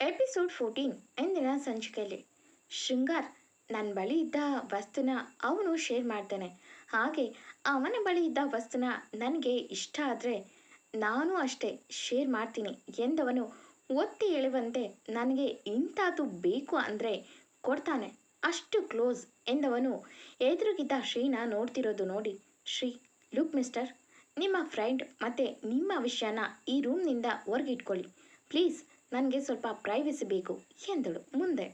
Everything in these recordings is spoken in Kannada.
ಎಪಿಸೋಡ್ ಫೋರ್ಟೀನ್ ಎಂದಿನ ಸಂಚಿಕೆಯಲ್ಲಿ. ಶೃಂಗಾರ್ ನನ್ನ ಬಳಿ ಇದ್ದ ವಸ್ತುನ ಅವನು ಶೇರ್ ಮಾಡ್ತಾನೆ. ಹಾಗೆ ಅವನ ಬಳಿ ಇದ್ದ ವಸ್ತುನ ನನಗೆ ಇಷ್ಟ ಆದರೆ ನಾನು ಅಷ್ಟೇ ಶೇರ್ ಮಾಡ್ತೀನಿ ಎಂದವನು ಒತ್ತಿ ಹೇಳುವಂತೆ ನನಗೆ ಇಂಥದ್ದು ಬೇಕು ಅಂದರೆ ಕೊಡ್ತಾನೆ. ಅಷ್ಟು ಕ್ಲೋಸ್ ಎಂದವನು ಎದುರುಗಿದ್ದ ಶ್ರೀನ ನೋಡ್ತಿರೋದು ನೋಡಿ. ಶ್ರೀ ಲುಕ್ ಮಿಸ್ಟರ್ ನಿಮ್ಮ ಫ್ರೆಂಡ್ ಮತ್ತು ನಿಮ್ಮ ವಿಷಯನ ಈ ರೂಮ್ನಿಂದ ಹೊರಗಿಟ್ಕೊಳ್ಳಿ. ಪ್ಲೀಸ್ ನನಗೆ ಸ್ವಲ್ಪ ಪ್ರೈವಸಿ ಬೇಕು ಎಂದಳು ಮುಂದೆ.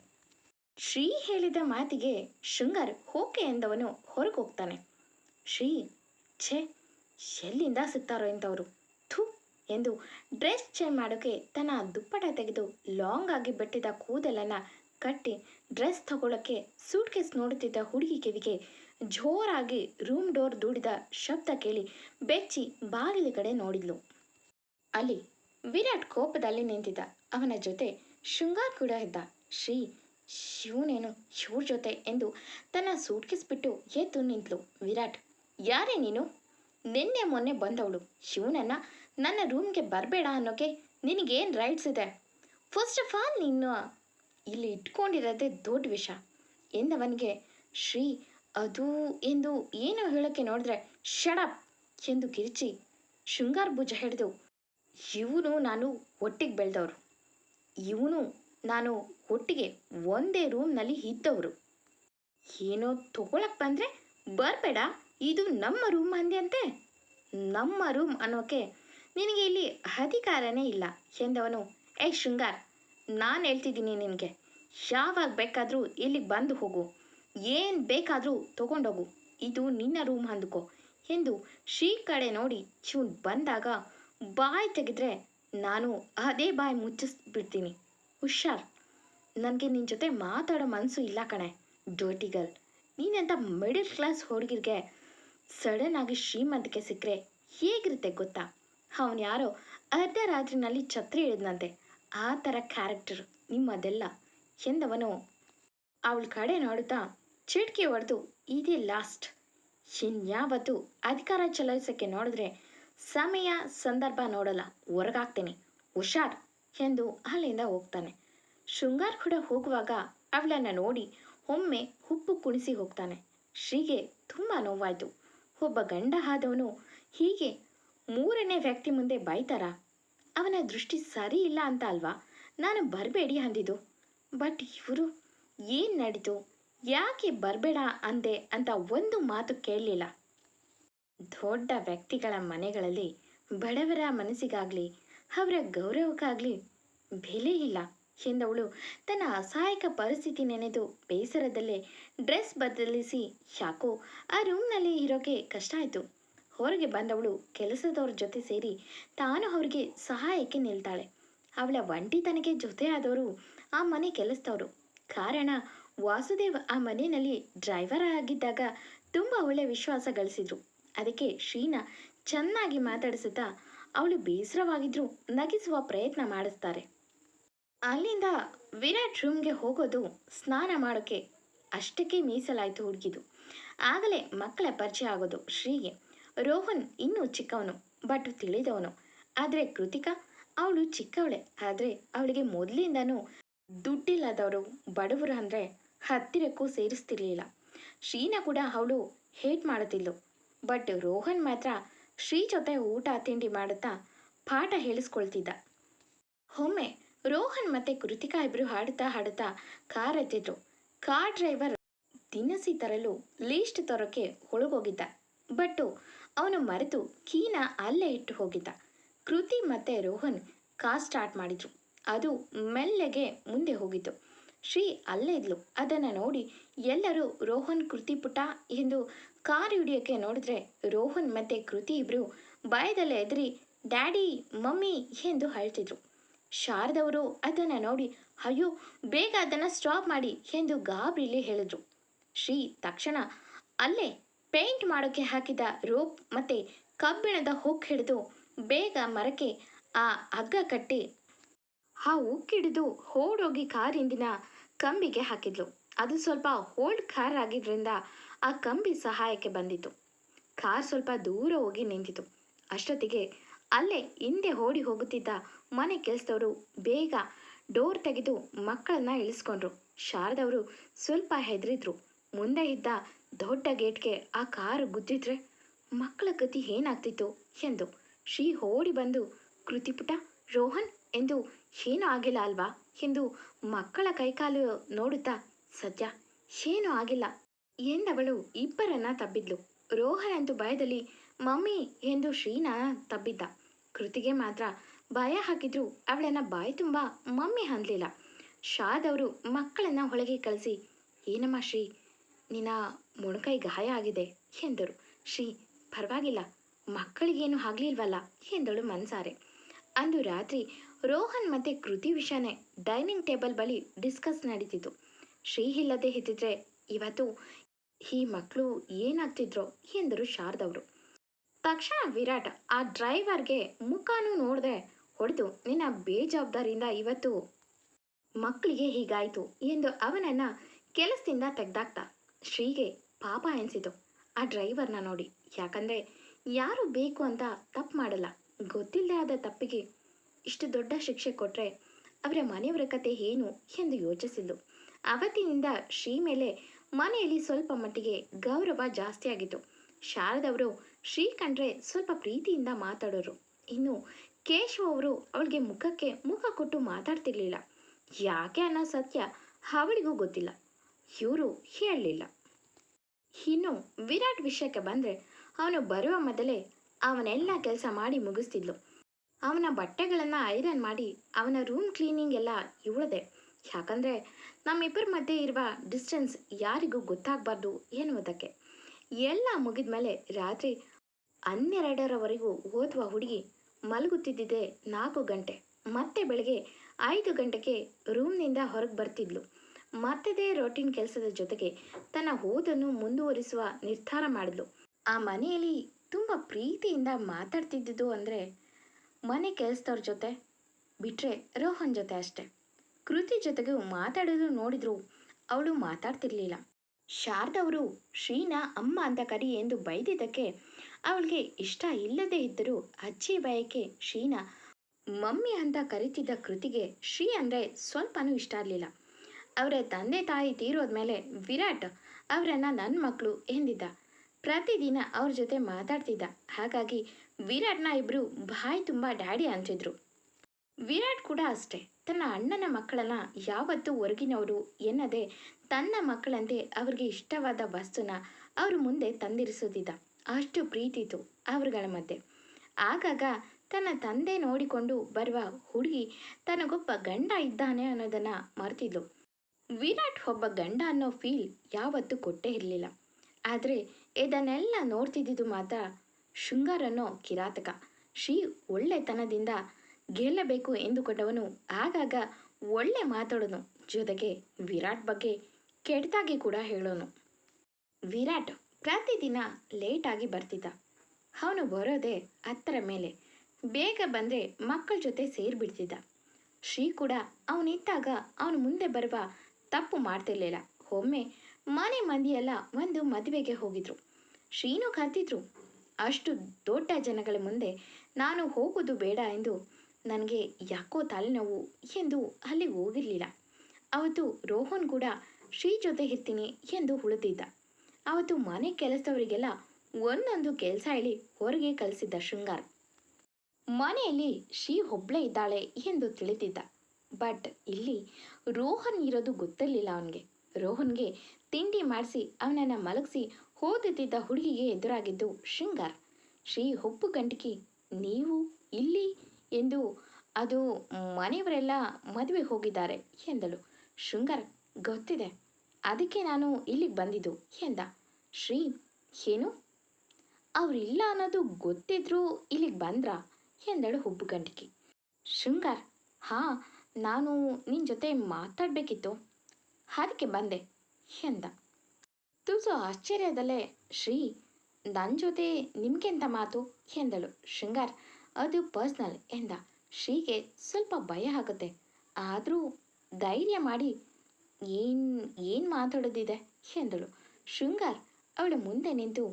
ಶ್ರೀ ಹೇಳಿದ ಮಾತಿಗೆ ಶೃಂಗಾರ್ ಓಕೆ ಎಂದವನು ಹೊರಗೆ ಹೋಗ್ತಾನೆ. ಶ್ರೀ, ಛೇ, ಎಲ್ಲಿಂದ ಸಿಗ್ತಾರೋ ಎಂದವರು ಥು ಎಂದು ಡ್ರೆಸ್ ಚೇಂಜ್ ಮಾಡೋಕೆ ತನ್ನ ದುಪ್ಪಟ ತೆಗೆದು ಲಾಂಗ್ ಆಗಿ ಬೆಟ್ಟಿದ ಕೂದಲನ್ನು ಕಟ್ಟಿ ಡ್ರೆಸ್ ತಗೊಳ್ಳೋಕ್ಕೆ ಸೂಟ್ ಕೇಸ್ ನೋಡುತ್ತಿದ್ದ ಹುಡುಗಿ ಕಿವಿಗೆ ಜೋರಾಗಿ ರೂಮ್ ಡೋರ್ ದೂಡಿದ ಶಬ್ದ ಕೇಳಿ ಬೆಚ್ಚಿ ಬಾಗಿಲು ಕಡೆ ನೋಡಿದ್ಲು. ಅಲ್ಲಿ ವಿರಾಟ್ ಕೋಪದಲ್ಲಿ ನಿಂತಿದ್ದ. ಅವನ ಜೊತೆ ಶೃಂಗಾರ್ ಕೂಡ ಇದ್ದ. ಶ್ರೀ, ಶಿವನೇನು ಇವ್ರ ಜೊತೆ ಎಂದು ತನ್ನ ಸೂಟ್ಕೇಸ್ ಬಿಟ್ಟು ಎದ್ದು ನಿಂತಳು ವಿರಾಟ್, ಯಾರೇ ನೀನು? ನಿನ್ನೆ ಮೊನ್ನೆ ಬಂದವಳು. ಶಿವನನ್ನ ನನ್ನ ರೂಮ್ಗೆ ಬರಬೇಡ ಅನ್ನೋಕೆ ನಿನಗೇನು ರೈಟ್ಸ್ ಇದೆ? ಫಸ್ಟ್ ಆಫ್ ಆಲ್ ನೀನು ಇಲ್ಲಿ ಇಟ್ಕೊಂಡಿರೋದೇ ದೊಡ್ಡ ವಿಷ ಎಂದವನಿಗೆ ಶ್ರೀ, ಅದು ಎಂದು ಏನೋ ಹೇಳೋಕ್ಕೆ ನೋಡಿದ್ರೆ ಶಡಪ್ ಎಂದು ಕಿರಿಚಿ ಶೃಂಗಾರ್ ಭುಜ ಹಿಡಿದು ಇವನು ನಾನು ಒಟ್ಟಿಗೆ ಬೆಳೆದವರು. ಇವನು ನಾನು ಒಟ್ಟಿಗೆ ಒಂದೇ ರೂಮ್ನಲ್ಲಿ ಇದ್ದವರು. ಏನೋ ತಗೊಳಕ್ ಬಂದರೆ ಬರಬೇಡ, ಇದು ನಮ್ಮ ರೂಮ್ ಅಂದೆ ಅಂತೆ ನಮ್ಮ ರೂಮ್ ಅನ್ನೋಕೆ ನಿನಗೆ ಇಲ್ಲಿ ಅಧಿಕಾರನೇ ಇಲ್ಲ ಎಂದವನು ಏ ಶೃಂಗಾರ್, ನಾನು ಹೇಳ್ತಿದ್ದೀನಿ ನಿನಗೆ. ಯಾವಾಗ ಬೇಕಾದರೂ ಇಲ್ಲಿಗೆ ಬಂದು ಹೋಗು. ಏನು ಬೇಕಾದರೂ ತಗೊಂಡೋಗು. ಇದು ನಿನ್ನ ರೂಮ್ ಅಂದುಕೋ. ಎಂದು ಶ್ರೀ ಕಡೆ ನೋಡಿ ಶಿವನ್ ಬಂದಾಗ ಬಾಯಿ ತೆಗೆದ್ರೆ ನಾನು ಅದೇ ಬಾಯಿ ಮುಚ್ಚಿಸ್ಬಿಡ್ತೀನಿ. ಹುಷಾರ್. ನನಗೆ ನಿನ್ನ ಜೊತೆ ಮಾತಾಡೋ ಮನಸ್ಸು ಇಲ್ಲ ಕಣೆ ಡೋಟಿ ಗರ್ಲ್ ಮಿಡಿಲ್ ಮಿಡಲ್ ಕ್ಲಾಸ್ ಹುಡುಗಿರಿಗೆ ಸಡನ್ ಆಗಿ ಶ್ರೀಮಂತಿಕೆ ಸಿಕ್ಕರೆ ಹೇಗಿರುತ್ತೆ ಗೊತ್ತಾ? ಅವನು ಯಾರೋ ಅರ್ಧ ರಾತ್ರಿನಲ್ಲಿ ಛತ್ರಿ ಹಿಡಿದ್ನಂತೆ. ಆ ಥರ ಕ್ಯಾರೆಕ್ಟರ್ ನಿಮ್ಮದೆಲ್ಲ. ಎಂದವನು? ಅವಳ ಕಡೆ ನೋಡುತ್ತಾ ಚಿಟ್ಕಿ ಹೊಡೆದು, ಇದೇ ಲಾಸ್ಟ್ ಇನ್ಯಾವತ್ತು ಅಧಿಕಾರ ಚಲಾಯಿಸೋಕ್ಕೆ ನೋಡಿದ್ರೆ ಸಮಯ ಸಂದರ್ಭ ನೋಡಲ್ಲ, ಹೊರಗಾಗ್ತೀನಿ. ಹುಷಾರ್ ಎಂದು ಅಲ್ಲಿಂದ ಹೋಗ್ತಾನೆ. ಶೃಂಗಾರ್ ಕೂಡ ಹೋಗುವಾಗ ಅವಳನ್ನು ನೋಡಿ ಒಮ್ಮೆ ಉಪ್ಪು ಕುಣಿಸಿ ಹೋಗ್ತಾನೆ. ಶ್ರೀಗೆ ತುಂಬ ನೋವಾಯಿತು. ಒಬ್ಬ ಗಂಡ ಆದವನು ಹೀಗೆ ಮೂರನೇ ವ್ಯಕ್ತಿ ಮುಂದೆ ಬೈತಾರ? ಅವನ ದೃಷ್ಟಿ ಸರಿ ಇಲ್ಲ ಅಂತ ಅಲ್ವಾ? ನಾನು ಬರಬೇಡಿ ಅಂದಿದ್ದು. ಬಟ್ ಇವರು ಏನು ನಡೀತು? ಯಾಕೆ ಬರಬೇಡ ಅಂದೆ ಅಂತ ಒಂದು ಮಾತು ಕೇಳಲಿಲ್ಲ. ದೊಡ್ಡ ವ್ಯಕ್ತಿಗಳ ಮನೆಗಳಲ್ಲಿ ಬಡವರ ಮನಸ್ಸಿಗಾಗಲಿ, ಅವರ ಗೌರವಕ್ಕಾಗಲಿ ಬೆಲೆ ಇಲ್ಲ ಎಂದವಳು ತನ್ನ ಅಸಹಾಯಕ ಪರಿಸ್ಥಿತಿ ನೆನೆದು ಬೇಸರದಲ್ಲೇ ಡ್ರೆಸ್ ಬದಲಿಸಿ ಯಾಕೋ ಆ ರೂಮ್ನಲ್ಲಿ ಇರೋಕೆ ಕಷ್ಟ ಆಯಿತು. ಹೊರಗೆ ಬಂದವಳು ಕೆಲಸದವ್ರ ಜೊತೆ ಸೇರಿ ತಾನು ಅವರಿಗೆ ಸಹಾಯಕ್ಕೆ ನಿಲ್ತಾಳೆ. ಅವಳ ಒಂಟಿತನಕ್ಕೆ ಜೊತೆ ಆದವರು ಆ ಮನೆ ಕೆಲಸದವರು. ಕಾರಣ, ವಾಸುದೇವ್ ಆ ಮನೆಯಲ್ಲಿ ಡ್ರೈವರ್ ಆಗಿದ್ದಾಗ ತುಂಬ ಒಳ್ಳೆ ವಿಶ್ವಾಸ ಗಳಿಸಿದ್ರು. ಅದಕ್ಕೆ ಶ್ರೀನ ಚೆನ್ನಾಗಿ ಮಾತಾಡಿಸುತ್ತಾ ಅವಳು ಬೇಸರವಾಗಿದ್ರೂ ನಗಿಸುವ ಪ್ರಯತ್ನ ಮಾಡಿಸ್ತಾರೆ. ಅಲ್ಲಿಂದ ವಿರಾಟ್ ರೂಮ್ಗೆ ಹೋಗೋದು ಸ್ನಾನ ಮಾಡೋಕ್ಕೆ ಅಷ್ಟಕ್ಕೆ ಮೀಸಲಾಯಿತು ಹುಡುಗಿದು. ಆಗಲೇ ಮಕ್ಕಳ ಪರಿಚಯ ಆಗೋದು ಶ್ರೀಗೆ. ರೋಹನ್ ಇನ್ನೂ ಚಿಕ್ಕವನು, ಬಟ್ ತಿಳಿದವನು. ಆದರೆ ಕೃತಿಕಾ, ಅವಳು ಚಿಕ್ಕವಳೆ, ಆದರೆ ಅವಳಿಗೆ ಮೊದಲಿಂದನೂ ದುಡ್ಡಿಲ್ಲದವರು ಬಡವರು ಅಂದರೆ ಹತ್ತಿರಕ್ಕೂ ಸೇರಿಸ್ತಿರ್ಲಿಲ್ಲ. ಶ್ರೀನ ಕೂಡ ಅವಳು ಹೇಟ್ ಮಾಡುತ್ತಿದ್ಲು. ಬಟ್ ರೋಹನ್ ಮಾತ್ರ ಶ್ರೀ ಜೊತೆ ಊಟ ತಿಂಡಿ ಮಾಡುತ್ತಾ ಪಾಠ ಹೇಳಿಸ್ಕೊಳ್ತಿದ್ದ. ಒಮ್ಮೆ ರೋಹನ್ ಮತ್ತೆ ಕೃತಿಕಾ ಇಬ್ರು ಹಾಡುತ್ತಾ ಹಾಡುತ್ತಾ ಕಾರ್ ಎತ್ತಿದ್ರು. ಕಾರ್ ಡ್ರೈವರ್ ದಿನಸಿ ತರಲು ಲೀಸ್ಟ್ ತರೋಕೆ ಒಳಗೋಗಿದ್ದ. ಬಟ್ಟು ಅವನು ಮರೆತು ಕೀನ ಅಲ್ಲೇ ಇಟ್ಟು ಹೋಗಿದ್ದ. ಕೃತಿ ಮತ್ತೆ ರೋಹನ್ ಕಾರ್ ಸ್ಟಾರ್ಟ್ ಮಾಡಿದ್ರು. ಅದು ಮೆಲ್ಲೆಗೆ ಮುಂದೆ ಹೋಗಿತ್ತು. ಶ್ರೀ ಅಲ್ಲೇ ಇದ್ಲು ಅದನ್ನು ನೋಡಿ ಎಲ್ಲರೂ ರೋಹನ್ ಕೃತಿ ಪುಟ ಎಂದು ಕಾರ್ ಹಿಡಿಯೋಕ್ಕೆ ನೋಡಿದ್ರೆ ರೋಹನ್ ಮತ್ತೆ ಕೃತಿ ಇಬ್ಬರು ಭಯದಲ್ಲೇ ಎದುರಿ, ಡ್ಯಾಡಿ, ಮಮ್ಮಿ ಎಂದು ಹೇಳ್ತಿದ್ರು ಶಾರದವರು ಅದನ್ನು ನೋಡಿ, ಅಯ್ಯೋ, ಬೇಗ ಅದನ್ನು ಸ್ಟಾಪ್ ಮಾಡಿ ಎಂದು ಗಾಬ್ರಿಲಿ ಹೇಳಿದ್ರು. ಶ್ರೀ ತಕ್ಷಣ, ಅಲ್ಲೇ ಪೇಂಟ್ ಮಾಡೋಕ್ಕೆ ಹಾಕಿದ ರೋಪ್ ಮತ್ತು ಕಬ್ಬಿಣದ ಹುಕ್ ಹಿಡಿದು ಬೇಗ ಮರಕ್ಕೆ ಆ ಹಗ್ಗ ಕಟ್ಟಿ ಆ ಉಕ್ಕಿಡಿದು ಓಡೋಗಿ ಕಾರಿಂದಿನ ಕಂಬಿಗೆ ಹಾಕಿದ್ಲು. ಅದು ಸ್ವಲ್ಪ ಓಲ್ಡ್ ಕಾರ್ ಆಗಿದ್ರಿಂದ ಆ ಕಂಬಿ ಸಹಾಯಕ್ಕೆ ಬಂದಿತ್ತು. ಕಾರ್ ಸ್ವಲ್ಪ ದೂರ ಹೋಗಿ ನಿಂತಿತು ಅಷ್ಟೊತ್ತಿಗೆ ಅಲ್ಲೇ ಹಿಂದೆ ಓಡಿ ಹೋಗುತ್ತಿದ್ದ ಮನೆ ಕೆಲಸದವರು ಬೇಗ ಡೋರ್ ತೆಗೆದು ಮಕ್ಕಳನ್ನ ಇಳಿಸ್ಕೊಂಡ್ರು. ಶಾರದವರು ಸ್ವಲ್ಪ ಹೆದರಿದ್ರು. ಮುಂದೆ ಇದ್ದ ದೊಡ್ಡ ಗೇಟ್ಗೆ ಆ ಕಾರು ಗುದ್ದಿದ್ರೆ ಮಕ್ಕಳ ಗತಿ ಏನಾಗ್ತಿತ್ತು ಎಂದು ಶ್ರೀ ಓಡಿ ಬಂದು ಕೃತಿಪುಟ ರೋಹನ್ ಎಂದು ಏನೂ ಆಗಿಲ್ಲ ಅಲ್ವಾ? ಎಂದು ಮಕ್ಕಳ ಕೈಕಾಲು ನೋಡುತ್ತಾ, ಸದ್ಯ ಏನೂ ಆಗಿಲ್ಲ. ಎಂದವಳು ಇಬ್ಬರನ್ನ ತಬ್ಬಿದ್ಲು. ರೋಹನ್ ಅಂತೂ ಭಯದಲ್ಲಿ, ಮಮ್ಮಿ ಎಂದು ಶ್ರೀನ ತಬ್ಬಿದ್ದ. ಕೃತಿಗೆ ಮಾತ್ರ ಭಯ ಹಾಕಿದ್ರು, ಅವಳನ್ನ ಬಾಯಿ ತುಂಬ ಮಮ್ಮಿ ಅನ್ಲಿಲ್ಲ. ಶಾದವರು ಮಕ್ಕಳನ್ನ ಒಳಗೆ ಕಳಿಸಿ, ಏನಮ್ಮ ಶ್ರೀ, ನಿನ್ನ ಮೊಣಕೈ ಗಾಯ ಆಗಿದೆ ಎಂದರು. ಶ್ರೀ, ಪರವಾಗಿಲ್ಲ, ಮಕ್ಕಳಿಗೇನು ಆಗ್ಲಿಲ್ವಲ್ಲ ಎಂದಳು ಮನ್ಸಾರೆ. ಅಂದು ರಾತ್ರಿ ರೋಹನ್ ಮತ್ತೆ ಕೃತಿ ವಿಷಯನೇ ಡೈನಿಂಗ್ ಟೇಬಲ್ ಬಳಿ ಡಿಸ್ಕಸ್ ನಡೀತಿತ್ತು. ಶ್ರೀ ಇಲ್ಲದೆ ಇದ್ದಿದ್ರೆ ಇವತ್ತು ಈ ಮಕ್ಕಳು ಏನಾಗ್ತಿದ್ರೋ ಎಂದರು ಶಾರದವರು ತಕ್ಷಣ ವಿರಾಟ್ ಆ ಡ್ರೈವರ್ಗೆ ಮುಖಾನೂ ನೋಡದೆ ಹೊಡೆದು, ನಿನ್ನ ಬೇಜವಾಬ್ದಾರಿಯಿಂದ ಇವತ್ತು ಮಕ್ಕಳಿಗೆ ಹೀಗಾಯಿತು ಎಂದು ಅವನನ್ನ ಕೆಲಸದಿಂದ ತೆಗ್ದಾಕ್ತ. ಶ್ರೀಗೆ ಪಾಪ ಎನಿಸಿತು ಆ ಡ್ರೈವರ್ನ ನೋಡಿ. ಯಾಕಂದ್ರೆ ಯಾರು ಬೇಕು ಅಂತ ತಪ್ಪು ಮಾಡಲ್ಲ. ಗೊತ್ತಿಲ್ಲದೆ ತಪ್ಪಿಗೆ ಇಷ್ಟು ದೊಡ್ಡ ಶಿಕ್ಷೆ ಕೊಟ್ರೆ ಅವರ ಮನೆಯವರ ಕತೆ ಏನು ಎಂದು ಯೋಚಿಸಿದ್ಲು ಅವತ್ತಿನಿಂದ ಶ್ರೀ ಮೇಲೆ ಮನೆಯಲ್ಲಿ ಸ್ವಲ್ಪ ಮಟ್ಟಿಗೆ ಗೌರವ ಜಾಸ್ತಿ ಆಗಿತ್ತು ಶಾರದವರು ಶ್ರೀ ಕಂಡ್ರೆ ಸ್ವಲ್ಪ ಪ್ರೀತಿಯಿಂದ ಮಾತಾಡೋರು. ಇನ್ನು ಕೇಶವ್ ಅವರು ಅವಳಿಗೆ ಮುಖಕ್ಕೆ ಮುಖ ಕೊಟ್ಟು ಮಾತಾಡ್ತಿರ್ಲಿಲ್ಲ. ಯಾಕೆ ಅನ್ನೋ ಸತ್ಯ ಅವಳಿಗೂ ಗೊತ್ತಿಲ್ಲ. ಇವರು ಹೇಳಲಿಲ್ಲ. ಇನ್ನು ವಿರಾಟ್ ವಿಷಯಕ್ಕೆ ಬಂದರೆ ಅವನು ಬರುವ ಮೊದಲೇ ಅವನೆಲ್ಲ ಕೆಲಸ ಮಾಡಿ ಮುಗಿಸ್ತಿದ್ಲು. ಅವನ ಬಟ್ಟೆಗಳನ್ನು ಐರನ್ ಮಾಡಿ ಅವನ ರೂಮ್ ಕ್ಲೀನಿಂಗ್ ಎಲ್ಲ ಇವಳದೆ. ಯಾಕಂದರೆ ನಮ್ಮಿಬ್ಬರ ಮಧ್ಯೆ ಇರುವ ಡಿಸ್ಟೆನ್ಸ್ ಯಾರಿಗೂ ಗೊತ್ತಾಗಬಾರ್ದು ಎನ್ನುವುದಕ್ಕೆ. ಎಲ್ಲ ಮುಗಿದ ಮೇಲೆ ರಾತ್ರಿ ಹನ್ನೆರಡರವರೆಗೂ ಓದುವ ಹುಡುಗಿ ಮಲಗುತ್ತಿದ್ದಿದೆ ನಾಲ್ಕು ಗಂಟೆ. ಮತ್ತೆ ಬೆಳಗ್ಗೆ ಐದು ಗಂಟೆಗೆ ರೂಮ್ನಿಂದ ಹೊರಗೆ ಬರ್ತಿದ್ಲು. ಮತ್ತದೇ ರೊಟೀನ್ ಕೆಲಸದ ಜೊತೆಗೆ ತನ್ನ ಓದನ್ನು ಮುಂದುವರಿಸುವ ನಿರ್ಧಾರ ಮಾಡಿದ್ಲು. ಆ ಮನೆಯಲ್ಲಿ ತುಂಬ ಪ್ರೀತಿಯಿಂದ ಮಾತಾಡ್ತಿದ್ದಿದ್ದು ಅಂದರೆ ಮನೆ ಕೆಲಸದವ್ರ ಜೊತೆ ಬಿಟ್ಟರೆ ರೋಹನ್ ಜೊತೆ ಅಷ್ಟೆ. ಕೃತಿ ಜೊತೆಗೆ ಮಾತಾಡೋದು ನೋಡಿದ್ರು ಅವಳು ಮಾತಾಡ್ತಿರ್ಲಿಲ್ಲ. ಶಾರದವರು ಶ್ರೀನ, ಅಮ್ಮ ಅಂತ ಕರಿ ಎಂದು ಬೈದಿದ್ದಕ್ಕೆ ಅವಳಿಗೆ ಇಷ್ಟ ಇಲ್ಲದೇ ಇದ್ದರೂ ಅಜ್ಜಿ ಬಯಕೆ ಶ್ರೀನ, ಮಮ್ಮಿ ಅಂತ ಕರಿತಿದ್ದ ಕೃತಿಗೆ ಶ್ರೀ ಅಂದರೆ ಸ್ವಲ್ಪನೂ ಇಷ್ಟ ಇರಲಿಲ್ಲ. ಅವರ ತಂದೆ ತಾಯಿ ತೀರೋದ್ಮೇಲೆ ವಿರಾಟ್ ಅವರನ್ನು ನನ್ನ ಮಕ್ಕಳು ಎಂದಿದ್ದ. ಪ್ರತಿದಿನ ಅವ್ರ ಜೊತೆ ಮಾತಾಡ್ತಿದ್ದ. ಹಾಗಾಗಿ ವಿರಾಟ್ನ ಇಬ್ಬರು ಬಾಯಿ ತುಂಬ ಡ್ಯಾಡಿ ಅಂತಿದ್ರು. ವಿರಾಟ್ ಕೂಡ ಅಷ್ಟೇ. ತನ್ನ ಅಣ್ಣನ ಮಕ್ಕಳನ್ನ ಯಾವತ್ತೂ ಹೊರಗಿನವರು ಎನ್ನದೆ ತನ್ನ ಮಕ್ಕಳಂತೆ ಅವ್ರಿಗೆ ಇಷ್ಟವಾದ ವಸ್ತುನ ಅವ್ರ ಮುಂದೆ ತಂದಿರಿಸುತ್ತಿದ್ದ. ಅಷ್ಟು ಪ್ರೀತಿತ್ತು ಅವರುಗಳ ಮಧ್ಯೆ. ಆಗಾಗ ತನ್ನ ತಂದೆ ನೋಡಿಕೊಂಡು ಬರುವ ಹುಡುಗಿ ತನಗೊಬ್ಬ ಗಂಡ ಇದ್ದಾನೆ ಅನ್ನೋದನ್ನ ಮರ್ತಿದ್ಲು. ವಿರಾಟ್ ಒಬ್ಬ ಗಂಡ ಅನ್ನೋ ಫೀಲ್ ಯಾವತ್ತೂ ಕೊಟ್ಟೇ ಇರಲಿಲ್ಲ. ಆದರೆ ಇದನ್ನೆಲ್ಲ ನೋಡ್ತಿದ್ದಿದ್ದು ಮಾತ್ರ ಶೃಂಗಾರನೋ ಕಿರಾತಕ. ಶ್ರೀ ಒಳ್ಳೆತನದಿಂದ ಗೆಲ್ಲಬೇಕು ಎಂದುಕೊಂಡವನು ಆಗಾಗ ಒಳ್ಳೆ ಮಾತಾಡೋನು. ಜೊತೆಗೆ ವಿರಾಟ್ ಬಗ್ಗೆ ಕೆಟ್ಟದಾಗಿ ಕೂಡ ಹೇಳೋನು. ವಿರಾಟ್ ಪ್ರತಿದಿನ ಲೇಟಾಗಿ ಬರ್ತಿದ್ದ. ಅವನು ಬರೋದೇ ಹತ್ತರ ಮೇಲೆ. ಬೇಗ ಬಂದರೆ ಮಕ್ಕಳ ಜೊತೆ ಸೇರಿಬಿಡ್ತಿದ್ದ. ಶ್ರೀ ಕೂಡ ಅವನಿದ್ದಾಗ ಅವನು ಮುಂದೆ ಬರುವ ತಪ್ಪು ಮಾಡ್ತಿರ್ಲಿಲ್ಲ. ಒಮ್ಮೆ ಮನೆ ಮಂದಿಯೆಲ್ಲ ಒಂದು ಮದುವೆಗೆ ಹೋಗಿದ್ರು. ಶ್ರೀನು ಕರೆದಿದ್ರು, ಅಷ್ಟು ದೊಡ್ಡ ಜನಗಳ ಮುಂದೆ ನಾನು ಹೋಗೋದು ಬೇಡ ಎಂದು ನನಗೆ ಯಾಕೋ ತಲೆನೋವು ಎಂದು ಅಲ್ಲಿ ಹೋಗಿರಲಿಲ್ಲ. ಅವತ್ತು ರೋಹನ್ ಕೂಡ ಶ್ರೀ ಜೊತೆ ಇರ್ತೀನಿ ಎಂದು ಉಳಿದಿದ್ದ ಅವತ್ತು ಮನೆ ಕೆಲಸದವರಿಗೆಲ್ಲ ಒಂದೊಂದು ಕೆಲಸ ಹೇಳಿ ಹೊರಗೆ ಕಳಿಸಿದ್ದ ಶೃಂಗಾರ್. ಮನೆಯಲ್ಲಿ ಶ್ರೀ ಒಬ್ಳೇ ಇದ್ದಾಳೆ ಎಂದು ತಿಳಿದಿದ್ದ. ಬಟ್ ಇಲ್ಲಿ ರೋಹನ್ ಇರೋದು ಗೊತ್ತಿರಲಿಲ್ಲ ಅವನಿಗೆ. ರೋಹನ್ಗೆ ತಿಂಡಿ ಮಾಡಿಸಿ ಅವನನ್ನು ಮಲಗಿಸಿ ಓದುತ್ತಿದ್ದ ಹುಡುಗಿಗೆ ಎದುರಾಗಿದ್ದು ಶೃಂಗಾರ್. ಶ್ರೀ ಹುಬ್ಬು ಗಂಟಕಿ ನೀವು ಇಲ್ಲಿ? ಎಂದು ಅದು ಮನೆಯವರೆಲ್ಲ ಮದುವೆ ಹೋಗಿದ್ದಾರೆ ಎಂದಳು. ಶೃಂಗಾರ್, ಗೊತ್ತಿದೆ. ಅದಕ್ಕೆ ನಾನು ಇಲ್ಲಿಗೆ ಬಂದಿದ್ದು ಎಂದ. ಶ್ರೀ, ಏನು? ಅವರಿಲ್ಲ ಅನ್ನೋದು ಗೊತ್ತಿದ್ರೂ ಇಲ್ಲಿಗೆ ಬಂದ್ರಾ? ಎಂದಳು ಹುಬ್ಬು ಗಂಟಿಕೆ ಶೃಂಗಾರ್, ಹಾ, ನಾನು ನಿನ್ನ ಜೊತೆ ಮಾತಾಡಬೇಕಿತ್ತು. ಅದಕ್ಕೆ ಬಂದೆ ಎಂದ. ತುಸು ಆಶ್ಚರ್ಯದಲ್ಲೇ, ಶ್ರೀ ನನ್ನ ಜೊತೆ ನಿಮ್ಗೆಂತ ಮಾತು ಎಂದಳು. ಶೃಂಗಾರ್, ಅದು ಪರ್ಸ್ನಲ್ ಎಂದ. ಶ್ರೀಗೆ ಸ್ವಲ್ಪ ಭಯ ಆಗುತ್ತೆ. ಆದರೂ ಧೈರ್ಯ ಮಾಡಿ ಏನು ಏನು ಮಾತಾಡೋದಿದೆ ಎಂದಳು. ಶೃಂಗಾರ್, ಅವಳ ಮುಂದೆ ನಿಂತು,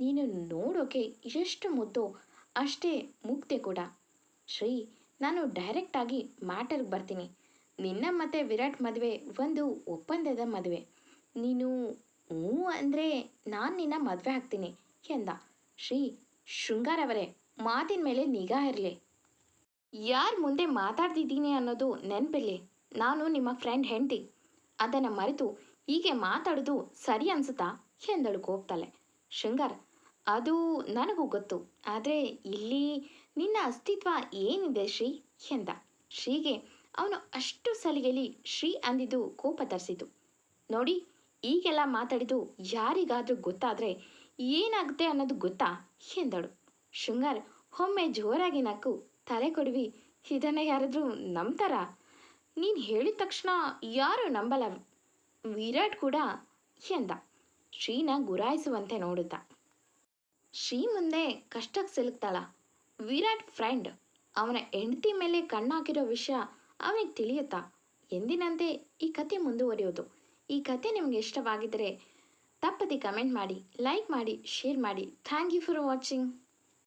ನೀನು ನೋಡೋಕೆ ಎಷ್ಟು ಮುದ್ದು, ಅಷ್ಟೇ ಮುಗ್ದೆ ಕೂಡ. ಶ್ರೀ, ನಾನು ಡೈರೆಕ್ಟಾಗಿ ಮ್ಯಾಟರ್ಗೆ ಬರ್ತೀನಿ. ನಿನ್ನ ಮತ್ತು ವಿರಾಟ್ ಮದುವೆ, ಒಂದು ಒಪ್ಪಂದದ ಮದುವೆ. ನೀನು, ಹ್ಞೂ ಅಂದರೆ ನಾನು ನಿನ್ನ ಮದುವೆ ಆಗ್ತೀನಿ ಎಂದ. ಶ್ರೀ ಶೃಂಗಾರ್ ಅವರೇ, ಮಾತಿನ ಮೇಲೆ ನಿಗಾ ಇರಲಿ. ಯಾರ ಮುಂದೆ ಮಾತಾಡ್ತಿದ್ದೀನಿ ಅನ್ನೋದು ನೆನಪಿರಲಿ. ನಾನು ನಿಮ್ಮ ಫ್ರೆಂಡ್ ಹೆಂಡತಿ. ಅದನ್ನು ಮರೆತು ಹೀಗೆ ಮಾತಾಡೋದು ಸರಿ ಅನ್ಸುತ್ತಾ ಎಂದಳು ಕೋಪ್ತಾಳೆ ಶೃಂಗಾರ್, ಅದು ನನಗೂ ಗೊತ್ತು, ಆದರೆ ಇಲ್ಲಿ ನಿನ್ನ ಅಸ್ತಿತ್ವ ಏನಿದೆ ಶ್ರೀ ಎಂದ. ಶ್ರೀಗೆ ಅವನು ಅಷ್ಟು ಸಲಿಗೆಲಿ ಶ್ರೀ ಅಂದಿದ್ದು ಕೋಪ ತರಿಸಿತು ನೋಡಿ, ಈಗೆಲ್ಲ ಮಾತಾಡಿದ್ದು ಯಾರಿಗಾದರೂ ಗೊತ್ತಾದರೆ ಏನಾಗುತ್ತೆ ಅನ್ನೋದು ಗೊತ್ತಾ? ಎಂದಳು. ಶೃಂಗಾರ್ ಒಮ್ಮೆ ಜೋರಾಗಿ ನಕ್ಕು ತಲೆ ಕೊಡುವಿ, ಇದನ್ನು ಯಾರಾದರೂ ನಂಬ್ತಾರಾ? ನೀನು ಹೇಳಿದ ತಕ್ಷಣ ಯಾರು ನಂಬಲ್ಲ. ವಿರಾಟ್ ಕೂಡ ಎಂದ. ಶ್ರೀನ ಗುರಾಯಿಸುವಂತೆ ನೋಡುತ್ತಾ. ಶ್ರೀ ಮುಂದೆ ಕಷ್ಟಕ್ಕೆ ಸಿಲುಕ್ತಾಳ. ವಿರಾಟ್ ಫ್ರೆಂಡ್, ಅವನ ಹೆಂಡತಿ ಮೇಲೆ ಕಣ್ಣಾಕಿರೋ ವಿಷಯ ಅವನಿಗೆ ತಿಳಿಯುತ್ತಾ? ಎಂದಿನಂತೆ ಈ ಕತೆ ಮುಂದುವರಿಯೋದು. ಈ ಕತೆ ನಿಮಗೆ ಇಷ್ಟವಾಗಿದ್ದರೆ ತಪ್ಪದೆ ಕಮೆಂಟ್ ಮಾಡಿ, ಲೈಕ್ ಮಾಡಿ, ಶೇರ್ ಮಾಡಿ. Thank you for watching.